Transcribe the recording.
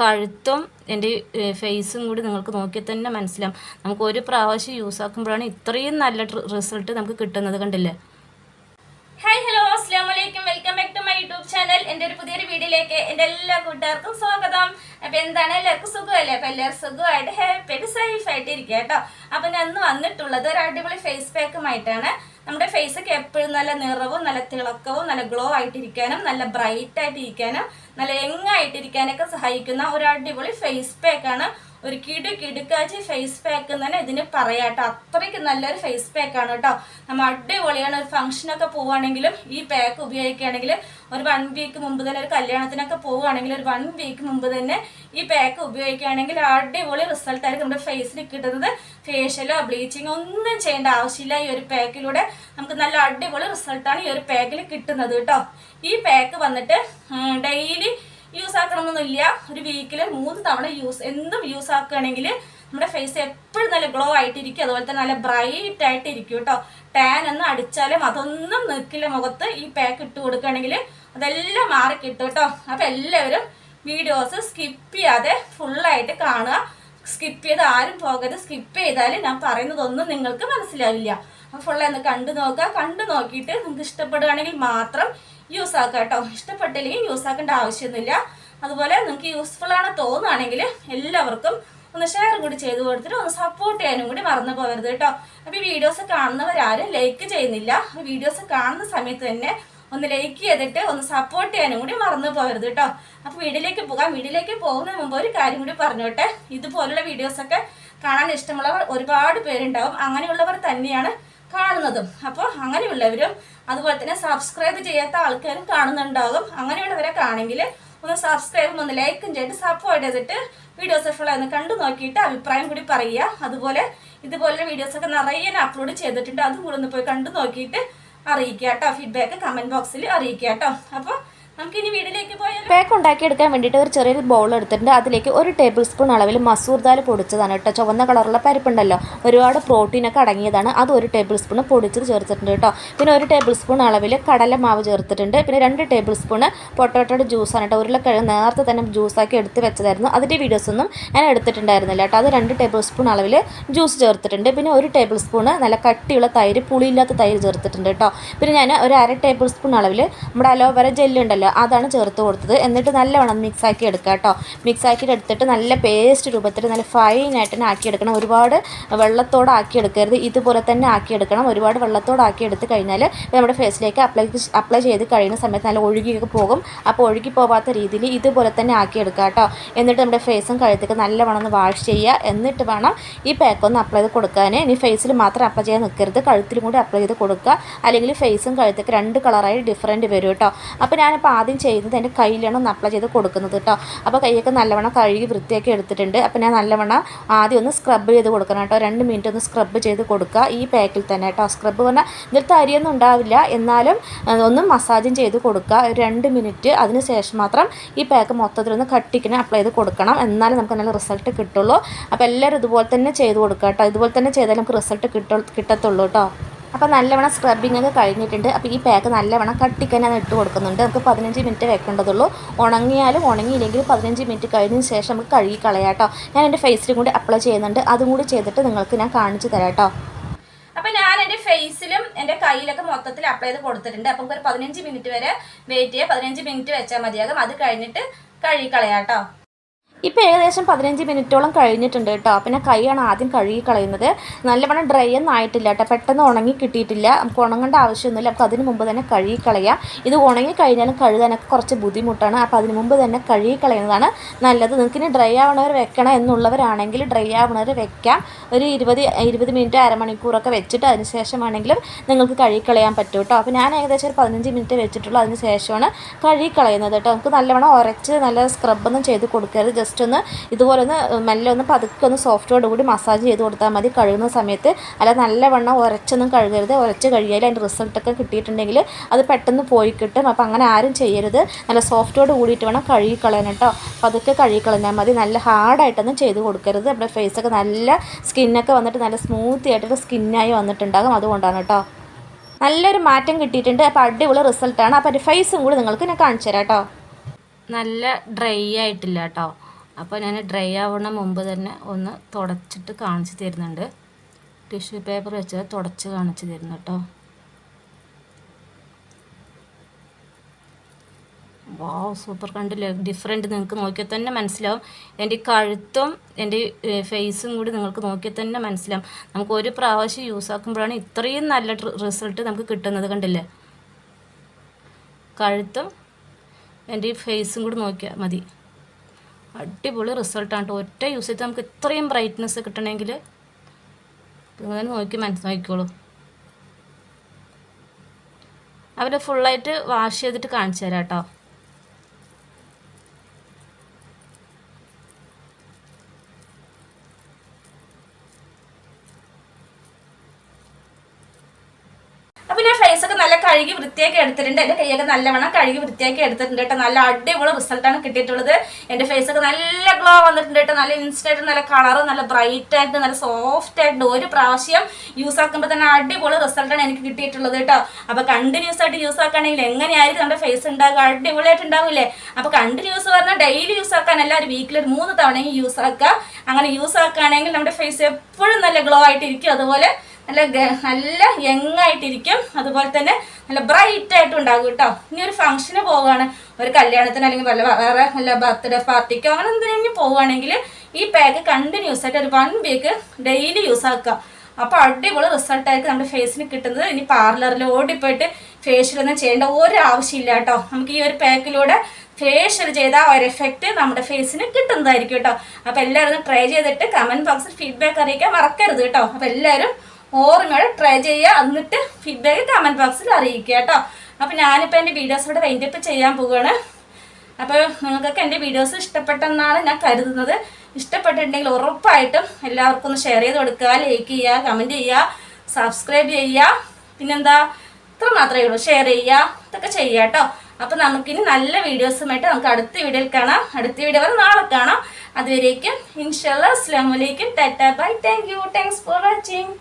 കഴുത്തും എന്റെ ഫേസും കൂടി നിങ്ങൾക്ക് നോക്കിയാൽ തന്നെ മനസ്സിലാവും. നമുക്ക് ഒരു പ്രാവശ്യം യൂസ് ആക്കുമ്പോഴാണ് ഇത്രയും നല്ല റിസൾട്ട് നമുക്ക് കിട്ടുന്നത് കണ്ടില്ലേ? ഹായ് ഹലോ അസ്സാം വലൈക്കും welcome back to my YouTube channel എന്റെ ഒരു പുതിയൊരു വീഡിയോയിലേക്ക് എന്റെ എല്ലാ കൂട്ടുകാർക്കും സ്വാഗതം. അപ്പം എന്താണ്? എല്ലാവർക്കും സുഖമല്ലേ? അപ്പം എല്ലാവരും സുഖമായിട്ട് ഹാപ്പി ആയിട്ട് സേഫ് ആയിട്ട് ഇരിക്കുക കേട്ടോ. അപ്പം ഞാൻ അന്ന് വന്നിട്ടുള്ളത് ഒരു അടിപൊളി ഫേസ് പാക്കുമായിട്ടാണ് നമ്മുടെ ഫേസ് ഒക്കെ എപ്പോഴും നല്ല നിറവും നല്ല തിളക്കവും നല്ല ഗ്ലോ ആയിട്ടിരിക്കാനും നല്ല ബ്രൈറ്റ് ആയിട്ടിരിക്കാനും നല്ല യങ് ആയിട്ടിരിക്കാനൊക്കെ സഹായിക്കുന്ന ഒരു അടിപൊളി ഫേസ് പാക്കാണ് ഒരു കിടു കിടുക്കാച്ചി ഫേസ് പാക്ക് എന്ന് തന്നെ ഇതിന് പറയാം കേട്ടോ. അത്രയ്ക്ക് നല്ലൊരു ഫേസ് പാക്ക് ആണ് കേട്ടോ. നമ്മൾ അടിപൊളിയാണ്. ഒരു ഫംഗ്ഷനൊക്കെ പോവുകയാണെങ്കിലും ഈ പാക്ക് ഉപയോഗിക്കുകയാണെങ്കിൽ ഒരു വൺ വീക്ക് മുമ്പ് തന്നെ ഒരു കല്യാണത്തിനൊക്കെ പോവുകയാണെങ്കിൽ ഒരു വൺ വീക്ക് മുമ്പ് തന്നെ ഈ പാക്ക് ഉപയോഗിക്കുകയാണെങ്കിൽ അടിപൊളി റിസൾട്ട് ആയിരിക്കും നമ്മുടെ ഫേസിൽ കിട്ടുന്നത്. ഫേഷ്യലോ ബ്ലീച്ചിങ്ങോ ഒന്നും ചെയ്യേണ്ട ആവശ്യമില്ല ഈ ഒരു പാക്കിലൂടെ നമുക്ക് നല്ല അടിപൊളി റിസൾട്ടാണ് ഈ ഒരു പാക്കിൽ കിട്ടുന്നത് കേട്ടോ. ഈ പാക്ക് വന്നിട്ട് ഡെയിലി യൂസ് ആക്കണമെന്നൊന്നുമില്ല ഒരു വീക്കിൽ മൂന്ന് തവണ യൂസ് എന്തും യൂസ് ആക്കുകയാണെങ്കിൽ നമ്മുടെ ഫേസ് എപ്പോഴും നല്ല ഗ്ലോ ആയിട്ടിരിക്കും. അതുപോലെ തന്നെ നല്ല ബ്രൈറ്റ് ആയിട്ട് ഇരിക്കും കേട്ടോ. ടാൻ ഒന്ന് അടിച്ചാലും അതൊന്നും നിൽക്കില്ല മുഖത്ത്. ഈ പാക്ക് ഇട്ട് കൊടുക്കുകയാണെങ്കിൽ അതെല്ലാം മാറി കിട്ടും കേട്ടോ. അപ്പം എല്ലാവരും വീഡിയോസ് സ്കിപ്പ് ചെയ്യാതെ ഫുള്ളായിട്ട് കാണുക. സ്കിപ്പ് ചെയ്ത് ആരും പോകരുത്. സ്കിപ്പ് ചെയ്താൽ ഞാൻ പറയുന്നതൊന്നും നിങ്ങൾക്ക് മനസ്സിലാവില്ല. അപ്പോൾ ഫുള്ള് ഒന്ന് കണ്ടു നോക്കുക. കണ്ടു നോക്കിയിട്ട് നിങ്ങൾക്ക് ഇഷ്ടപ്പെടുകയാണെങ്കിൽ മാത്രം യൂസ് ആക്കുക കേട്ടോ ഇഷ്ടപ്പെട്ടില്ലെങ്കിൽ യൂസ് ആക്കേണ്ട ആവശ്യമൊന്നുമില്ല. അതുപോലെ നിങ്ങൾക്ക് യൂസ്ഫുൾ ആണ് തോന്നുകയാണെങ്കിൽ എല്ലാവർക്കും ഒന്ന് ഷെയർ കൂടി ചെയ്ത് കൊടുത്തിട്ട് ഒന്ന് സപ്പോർട്ട് ചെയ്യാനും കൂടി മറന്നു പോകരുത് കേട്ടോ. അപ്പോൾ ഈ വീഡിയോസ് കാണുന്നവരാരും ലൈക്ക് ചെയ്യുന്നില്ല. വീഡിയോസ് കാണുന്ന സമയത്ത് തന്നെ ഒന്ന് ലൈക്ക് ചെയ്തിട്ട് ഒന്ന് സപ്പോർട്ട് ചെയ്യാനും കൂടി മറന്നു പോകരുത് കേട്ടോ. അപ്പോൾ വീഡിയോയിലേക്ക് പോകാം. വീഡിയോയിലേക്ക് പോകുന്നതിന് മുമ്പ് ഒരു കാര്യം കൂടി പറഞ്ഞോട്ടെ. ഇതുപോലുള്ള വീഡിയോസൊക്കെ കാണാൻ ഇഷ്ടമുള്ളവർ ഒരുപാട് പേരുണ്ടാവും. അങ്ങനെയുള്ളവർ തന്നെയാണ് കാണുന്നതും. അപ്പോൾ അങ്ങനെയുള്ളവരും അതുപോലെ തന്നെ സബ്സ്ക്രൈബ് ചെയ്യാത്ത ആൾക്കാരും കാണുന്നുണ്ടാകും. അങ്ങനെയുള്ളവരെ കാണെങ്കിൽ ഒന്ന് സബ്സ്ക്രൈബും ഒന്ന് ലൈക്കും ചെയ്തിട്ട് സപ്പോർട്ട് ചെയ്തിട്ട് വീഡിയോസ് ഫുൾ ഒന്ന് കണ്ടു നോക്കിയിട്ട് അഭിപ്രായം കൂടി പറയുക. അതുപോലെ ഇതുപോലെ വീഡിയോസൊക്കെ നിറയെ അപ്ലോഡ് ചെയ്തിട്ടുണ്ട്. അതും കൂടെ ഒന്ന് പോയി കണ്ടു നോക്കിയിട്ട് അറിയിക്കുക കേട്ടോ. ഫീഡ്ബാക്ക് കമന്റ് ബോക്സിൽ അറിയിക്കുക കേട്ടോ. അപ്പോൾ പാക്ക് ഉണ്ടാക്കിയെടുക്കാൻ വേണ്ടിയിട്ട് ഒരു ചെറിയൊരു ബൗൾ എടുത്തിട്ടുണ്ട്. അതിലേക്ക് ഒരു ടേബിൾ സ്പൂൺ അളവിൽ മസൂർ ദാൽ പൊടിച്ചതാണ് കേട്ടോ. ചുവന്ന കളറുള്ള പരിപ്പുണ്ടല്ലോ. ഒരുപാട് പ്രോട്ടീനൊക്കെ അടങ്ങിയതാണ്. അത് ഒരു ടേബിൾ സ്പൂൺ പൊടിച്ചത് ചേർത്തിട്ടുണ്ട് കേട്ടോ. പിന്നെ ഒരു ടേബിൾ സ്പൂൺ അളവിൽ കടല മാവ് ചേർത്തിട്ടുണ്ട്. പിന്നെ രണ്ട് ടേബിൾ സ്പൂൺ പൊട്ടോട്ടോയുടെ ജ്യൂസാണ് കേട്ടോ. ഉരുളക്കിഴങ്ങ് നേരത്തെ തന്നെ ജ്യൂസാക്കി എടുത്ത് വെച്ചതായിരുന്നു. അതിന്റെ വീഡിയോസ് ഒന്നും ഞാൻ എടുത്തിട്ടുണ്ടായിരുന്നില്ല കേട്ടോ. അത് രണ്ട് ടേബിൾ സ്പൂൺ അളവിൽ ജ്യൂസ് ചേർത്തിട്ടുണ്ട്. പിന്നെ ഒരു ടേബിൾ സ്പൂൺ നല്ല കട്ടിയുള്ള തൈര് പുളിയില്ലാത്ത തൈര് ചേർത്തിട്ടുണ്ട് കേട്ടോ. പിന്നെ ഞാൻ ഒരു അര ടേബിൾ സ്പൂൺ അളവിൽ നമ്മുടെ അലോവേര ജെല്ലുണ്ടല്ലോ അതാണ് ചേർത്ത് കൊടുത്തത്. എന്നിട്ട് നല്ലവണ്ണം മിക്സ് ആക്കി എടുക്കുക കേട്ടോ. മിക്സ് ആക്കി എടുത്തിട്ട് നല്ല പേസ്റ്റ് രൂപത്തിൽ നല്ല ഫൈനായിട്ട് തന്നെ ആക്കി എടുക്കണം ഒരുപാട് വെള്ളത്തോടെ ആക്കി എടുക്കരുത് ഇതുപോലെ തന്നെ ആക്കി എടുക്കണം ഒരുപാട് വെള്ളത്തോടെ ആക്കി എടുത്ത് കഴിഞ്ഞാൽ നമ്മുടെ ഫേസിലേക്ക് അപ്ലൈ അപ്ലൈ ചെയ്ത് കഴിയുന്ന സമയത്ത് നല്ല ഒഴുകിയൊക്കെ പോകും. അപ്പോൾ ഒഴുകി പോകാത്ത രീതിയിൽ ഇതുപോലെ തന്നെ ആക്കി എടുക്കുക കേട്ടോ. എന്നിട്ട് നമ്മുടെ ഫേസും കഴുത്തൊക്കെ നല്ലവണ്ണം ഒന്ന് വാഷ് ചെയ്യുക. എന്നിട്ട് വേണം ഈ പാക്ക് ഒന്ന് അപ്ലൈ ചെയ്ത് കൊടുക്കാൻ ഇനി ഫേസിൽ മാത്രം അപ്ലൈ ചെയ്യാൻ നിൽക്കരുത് കഴുത്തിലും കൂടി അപ്ലൈ ചെയ്ത് കൊടുക്കുക. അല്ലെങ്കിൽ ഫേസും കഴുത്തൊക്കെ രണ്ട് കളറായി ഡിഫറന്റ് വരും കേട്ടോ. അപ്പോൾ ഞാനിപ്പോൾ ആദ്യം ചെയ്യുന്നത് എന്റെ കയ്യിലാണ് ഒന്ന് അപ്ലൈ ചെയ്ത് കൊടുക്കുന്നത് കേട്ടോ. അപ്പോൾ കൈയൊക്കെ നല്ലവണ്ണം കഴുകി വൃത്തിയാക്കി എടുത്തിട്ടുണ്ട്. അപ്പോൾ ഞാൻ നല്ലവണ്ണം ആദ്യം ഒന്ന് സ്ക്രബ് ചെയ്ത് കൊടുക്കണം കേട്ടോ. രണ്ട് മിനിറ്റ് ഒന്ന് സ്ക്രബ് ചെയ്ത് കൊടുക്കുക ഈ പാക്കിൽ തന്നെ കേട്ടോ. സ്ക്രബ് പറഞ്ഞാൽ ഇതിലത്തെ അരിയൊന്നും ഉണ്ടാവില്ല. എന്നാലും ഒന്ന് മസാജും ചെയ്ത് കൊടുക്കുക. രണ്ട് മിനിറ്റ് അതിന് ശേഷം മാത്രം ഈ പാക്ക് മൊത്തത്തിലൊന്ന് കട്ടിക്കിന് അപ്ലൈ ചെയ്ത് കൊടുക്കണം. എന്നാലും നമുക്ക് നല്ല റിസൾട്ട് കിട്ടുള്ളൂ. അപ്പോൾ എല്ലാവരും ഇതുപോലെ തന്നെ ചെയ്ത് കൊടുക്കുക കേട്ടോ. ഇതുപോലെ തന്നെ ചെയ്താൽ നമുക്ക് റിസൾട്ട് കിട്ടുള്ളൂ കിട്ടത്തുള്ളൂ കേട്ടോ. അപ്പോൾ നല്ലവണ്ണം സ്ക്രബിംഗ് ഒക്കെ കഴിഞ്ഞിട്ടുണ്ട്. അപ്പോൾ ഈ പാക്ക് നല്ലവണ്ണം കട്ടിക്ക് തന്നെ ഇട്ട് കൊടുക്കുന്നുണ്ട്. നമുക്ക് പതിനഞ്ച് മിനിറ്റ് വെക്കേണ്ടതുള്ളൂ. ഉണങ്ങിയാലും ഉണങ്ങിയില്ലെങ്കിലും പതിനഞ്ച് മിനിറ്റ് കഴിഞ്ഞതിന് ശേഷം നമുക്ക് കഴുകി കളയാട്ടോ ഞാൻ എന്റെ ഫേസിലും കൂടി അപ്ലൈ ചെയ്യുന്നുണ്ട്. അതും കൂടി ചെയ്തിട്ട് നിങ്ങൾക്ക് ഞാൻ കാണിച്ചു തരാം കേട്ടോ. അപ്പൊ ഞാൻ എന്റെ ഫേസിലും എന്റെ കയ്യിലൊക്കെ മൊത്തത്തിൽ അപ്ലൈ ചെയ്ത് കൊടുത്തിട്ടുണ്ട്. അപ്പം ഒരു പതിനഞ്ച് മിനിറ്റ് വരെ വെയിറ്റ് ചെയ്യുക പതിനഞ്ച് മിനിറ്റ് വെച്ചാൽ മതിയാകും അത് കഴിഞ്ഞിട്ട് കഴുകി കളയാട്ടോ ഇപ്പോൾ ഏകദേശം പതിനഞ്ച് മിനിറ്റോളം കഴിഞ്ഞിട്ടുണ്ട് കേട്ടോ. പിന്നെ കൈയാണ് ആദ്യം കഴുകി കളയുന്നത് നല്ലവണ്ണം ഡ്രൈ ഒന്നും ആയിട്ടില്ല കേട്ടോ. പെട്ടെന്ന് ഉണങ്ങി കിട്ടിയിട്ടില്ല. നമുക്ക് ഉണങ്ങേണ്ട ആവശ്യമൊന്നുമില്ല. അപ്പോൾ അതിന് മുമ്പ് തന്നെ കഴുകി കളയാം ഇത് ഉണങ്ങി കഴിഞ്ഞാലും കഴുകാനൊക്കെ കുറച്ച് ബുദ്ധിമുട്ടാണ്. അപ്പോൾ അതിന് മുമ്പ് തന്നെ കഴുകി കളയുന്നതാണ് നല്ലത്. നിങ്ങൾക്ക് ഇനി ഡ്രൈ ആവണവർ വെക്കണം എന്നുള്ളവരാണെങ്കിൽ ഡ്രൈ ആവണവർ വെക്കാം. ഒരു ഇരുപത് ഇരുപത് മിനിറ്റ് അരമണിക്കൂറൊക്കെ വെച്ചിട്ട് അതിന് ശേഷമാണെങ്കിലും നിങ്ങൾക്ക് കഴുകി കളയാൻ പറ്റും കേട്ടോ. അപ്പോൾ ഞാൻ ഏകദേശം ഒരു പതിനഞ്ച് മിനിറ്റ് വെച്ചിട്ടുള്ളൂ. അതിന് ശേഷമാണ് കഴുകി കളയുന്നത് കേട്ടോ. നമുക്ക് നല്ലവണ്ണം ഉരച്ച് നല്ല സ്ക്രബൊന്നും ചെയ്ത് കൊടുക്കരുത്. ജസ്റ്റ് ഒന്ന് ഇതുപോലെ ഒന്ന് മെല്ലെ ഒന്ന് പതുക്കെ ഒന്ന് സോഫ്റ്റോട് കൂടി മസാജ് ചെയ്ത് കൊടുത്താൽ മതി. കഴുകുന്ന സമയത്ത് അല്ല നല്ലവണ്ണം ഉരച്ചൊന്നും കഴുകരുത്. ഉരച്ച് കഴുകിയാൽ അതിന്റെ റിസൾട്ടൊക്കെ കിട്ടിയിട്ടുണ്ടെങ്കിൽ അത് പെട്ടെന്ന് പോയി കിട്ടും. അപ്പോൾ അങ്ങനെ ആരും ചെയ്യരുത്. നല്ല സോഫ്റ്റോട് കൂടിയിട്ട് വേണം കഴുകി കളയാൻ കേട്ടോ. പതുക്കെ കഴുകി കളഞ്ഞാൽ മതി. നല്ല ഹാർഡായിട്ടൊന്നും ചെയ്ത് കൊടുക്കരുത്. നമ്മുടെ ഫേസൊക്കെ നല്ല സ്കിന്നൊക്കെ വന്നിട്ട് നല്ല സ്മൂത്തി ആയിട്ടൊരു സ്കിന്നായി വന്നിട്ടുണ്ടാകും അതുകൊണ്ടാണ് കേട്ടോ. നല്ലൊരു മാറ്റം കിട്ടിയിട്ടുണ്ട്. അപ്പോൾ അടിപൊളി റിസൾട്ടാണ്. അപ്പോൾ ഒരു ഫേസും കൂടി നിങ്ങൾക്ക് ഞാൻ കാണിച്ചു തരാം കേട്ടോ. നല്ല ഡ്രൈ ആയിട്ടില്ല കേട്ടോ. അപ്പോൾ ഞാൻ ഡ്രൈ ആവണ മുമ്പ് തന്നെ ഒന്ന് തുടച്ചിട്ട് കാണിച്ചു തരുന്നുണ്ട്. ടിഷ്യൂ പേപ്പർ വെച്ച് തുടച്ച് കാണിച്ചു തരുന്നു കേട്ടോ വാ സൂപ്പർ കണ്ടില്ലേ? ഡിഫറെന്റ് നിങ്ങൾക്ക് നോക്കിയാൽ തന്നെ മനസ്സിലാവും. എന്റെ കഴുത്തും എന്റെ ഫേസും കൂടി നിങ്ങൾക്ക് നോക്കിയാൽ തന്നെ മനസ്സിലാവും. നമുക്ക് ഒരു പ്രാവശ്യം യൂസ് ആക്കുമ്പോഴാണ് ഇത്രയും നല്ല റിസൾട്ട് നമുക്ക് കിട്ടുന്നത് കണ്ടില്ലേ? കഴുത്തും എന്റെ ഫേസും കൂടി നോക്കിയാൽ മതി. അടിപൊളി റിസൾട്ടാണ് കേട്ടോ ഒറ്റ യൂസ് ചെയ്ത് നമുക്ക് ഇത്രയും ബ്രൈറ്റ്നെസ് കിട്ടണമെങ്കിൽ ഇങ്ങനെ നോക്കി മനസ്സിലാക്കിക്കോളൂ അവരെ ഫുള്ളായിട്ട് വാഷ് ചെയ്തിട്ട് കാണിച്ചു തരാം കേട്ടോ അപ്പൊ ഞാൻ ഫേസ് ഒക്കെ നല്ല കഴുകി വൃത്തിയാക്കി എടുത്തിട്ടുണ്ട്. എന്റെ കൈയൊക്കെ നല്ലവണ്ണം കഴുകി വൃത്തിയാക്കി എടുത്തിട്ടുണ്ട് കേട്ടോ. നല്ല അടിപൊളി റിസൾട്ടാണ് കിട്ടിയിട്ടുള്ളത്. എന്റെ ഫേസ് ഒക്കെ നല്ല ഗ്ലോ വന്നിട്ടുണ്ട് കേട്ടോ. നല്ല ഇൻസ്റ്റന്റ് നല്ല കളർ നല്ല ബ്രൈറ്റ് ആയിട്ട് നല്ല സോഫ്റ്റ് ആയിട്ട് ഒരു പ്രാവശ്യം യൂസ് ആക്കുമ്പോൾ തന്നെ അടിപൊളി റിസൾട്ടാണ് എനിക്ക് കിട്ടിയിട്ടുള്ളത് കേട്ടോ. അപ്പൊ കണ്ടിന്യൂസ് ആയിട്ട് യൂസ് ആക്കുകയാണെങ്കിൽ എങ്ങനെയായിരിക്കും നമ്മുടെ ഫേസ് ഉണ്ടാകുക അടിപൊളിയായിട്ട് ഉണ്ടാവില്ലേ? അപ്പൊ കണ്ടിന്യൂസ് പറഞ്ഞാൽ ഡെയിലി യൂസ് ആക്കാനല്ല ഒരു വീക്കിൽ ഒരു മൂന്ന് തവണയും യൂസ് ആക്കുക. അങ്ങനെ യൂസ് ആക്കുകയാണെങ്കിൽ നമ്മുടെ ഫേസ് എപ്പോഴും നല്ല ഗ്ലോ ആയിട്ടിരിക്കും അതുപോലെ നല്ല നല്ല യങ് ആയിട്ടിരിക്കും അതുപോലെ തന്നെ നല്ല ബ്രൈറ്റ് ആയിട്ടും ഉണ്ടാകും കേട്ടോ. ഇനി ഒരു ഫംഗ്ഷന് പോവുകയാണ്. ഒരു കല്യാണത്തിന് അല്ലെങ്കിൽ വല്ല വേറെ നല്ല ബർത്ത്ഡേ പാർട്ടിക്കോ അങ്ങനെ എന്തിനെങ്കിലും പോവുകയാണെങ്കിൽ ഈ പാക്ക് കണ്ടിന്യൂസ് ആയിട്ട് ഒരു വൺ വീക്ക് ഡെയിലി യൂസ് ആക്കുക. അപ്പോൾ അടിപൊളി റിസൾട്ട് ആയിട്ട് നമ്മുടെ ഫേസിന് കിട്ടുന്നത്. ഇനി പാർലറിൽ ഓടിപ്പോയിട്ട് ഫേഷ്യലൊന്നും ചെയ്യേണ്ട ഒരു ആവശ്യമില്ല കേട്ടോ. നമുക്ക് ഈ ഒരു പാക്കിലൂടെ ഫേഷ്യൽ ചെയ്ത ഒരു എഫക്റ്റ് നമ്മുടെ ഫേസിന് കിട്ടുന്നതായിരിക്കും കേട്ടോ. അപ്പോൾ എല്ലാവരും ട്രൈ ചെയ്തിട്ട് കമന്റ് ബോക്സിൽ ഫീഡ്ബാക്ക് അറിയിക്കാൻ മറക്കരുത് കേട്ടോ. അപ്പോൾ എല്ലാവരും ഓർമ്മയോടെ ട്രൈ ചെയ്യുക. എന്നിട്ട് ഫീഡ്ബാക്ക് കമന്റ് ബോക്സിൽ അറിയിക്കുക കേട്ടോ. അപ്പോൾ ഞാനിപ്പോൾ എന്റെ വീഡിയോസിലൂടെ വൈൻഡപ്പ് ചെയ്യാൻ പോവുകയാണ് അപ്പോൾ നിങ്ങൾക്കൊക്കെ എന്റെ വീഡിയോസ് ഇഷ്ടപ്പെട്ടെന്നാണ് ഞാൻ കരുതുന്നത്. ഇഷ്ടപ്പെട്ടിട്ടുണ്ടെങ്കിൽ ഉറപ്പായിട്ടും എല്ലാവർക്കും ഒന്ന് ഷെയർ ചെയ്ത് കൊടുക്കുക ലൈക്ക് ചെയ്യുക കമന്റ് ചെയ്യുക സബ്സ്ക്രൈബ് ചെയ്യുക. പിന്നെന്താ? ഇത്ര മാത്രമേ ഉള്ളൂ. ഷെയർ ചെയ്യുക ഇതൊക്കെ ചെയ്യുക കേട്ടോ. അപ്പോൾ നമുക്കിനി നല്ല വീഡിയോസുമായിട്ട് നമുക്ക് അടുത്ത വീഡിയോയിൽ കാണാം. അടുത്ത വീഡിയോ വരെ നാളെ കാണാം. അതുവരേക്കും ഇൻഷാല്ല അസ്ലാമലൈക്കും tata. Bye. Thank you thanks for watching